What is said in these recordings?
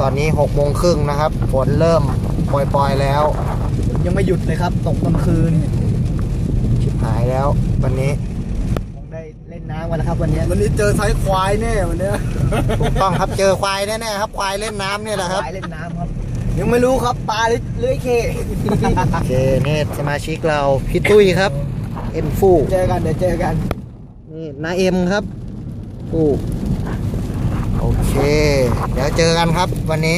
ตอนนี้หกโมงครึ่งนะครับ ฝนเริ่มปล่อยๆแล้ว ยังไม่หยุดเลยครับ ตกกลางคืนชิบหายแล้ว วันนี้คงได้เล่นน้ำกันแล้วครับวันนี้วันนี้เจอไซควายแน่วันนี้ถูกต้องครับเจอควายแน่ๆครับ ควายเล่นน้ำเนี่ยแหละครับควายเล่นน้ำครับ ยังไม่รู้ครับปลาเลื้อยเค โอเคนี่สมาชิกเราพี่ตุ้ยครับ เอ็มฟู เจอกันเดี๋ยวเจอกัน นี่นาเอ็มครับ ฟู โอเค เดี๋ยวเจอกันครับวันนี้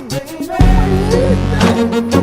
baby.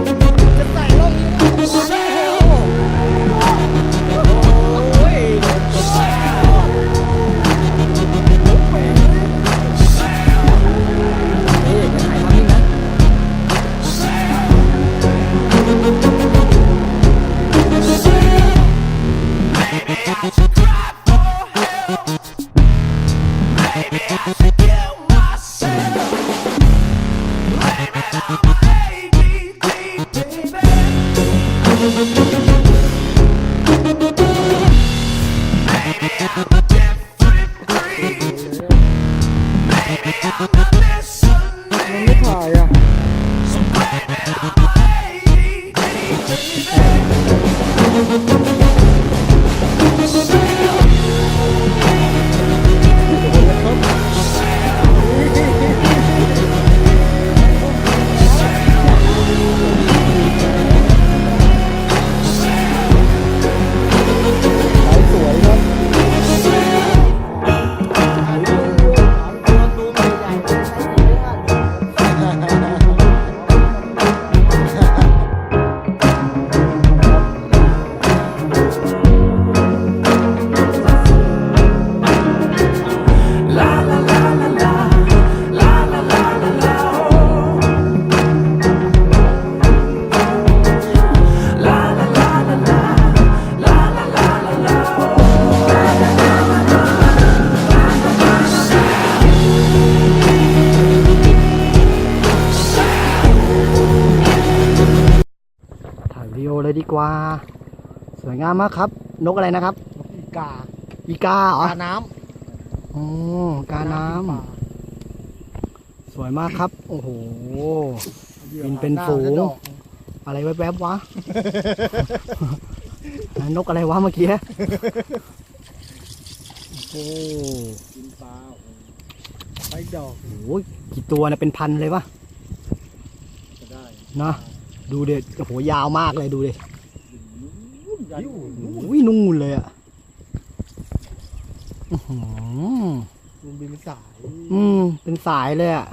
ดีโอเลยดีกว่า สวยงามมากครับ นกอะไรนะครับ อีกา อีกาเหรอปลาน้อ๋อกาน้ำสวยมากครับ โอ้โหำบินเป็นฝูง อะไรแวบๆวะ นกอะไรวะเมื่อกี้ โอ้กินปลาไปดอกโหกี่ตัวนะเป็นพันเลยปะจะได้เนาะ ดูเด็ดโอ้โหยาวมากเลยดูเด็ยิ่วโอ้ยนุ่งเลยอะอื้อหือลุงบินเป็นสาย อืม เป็นสายเลยอะ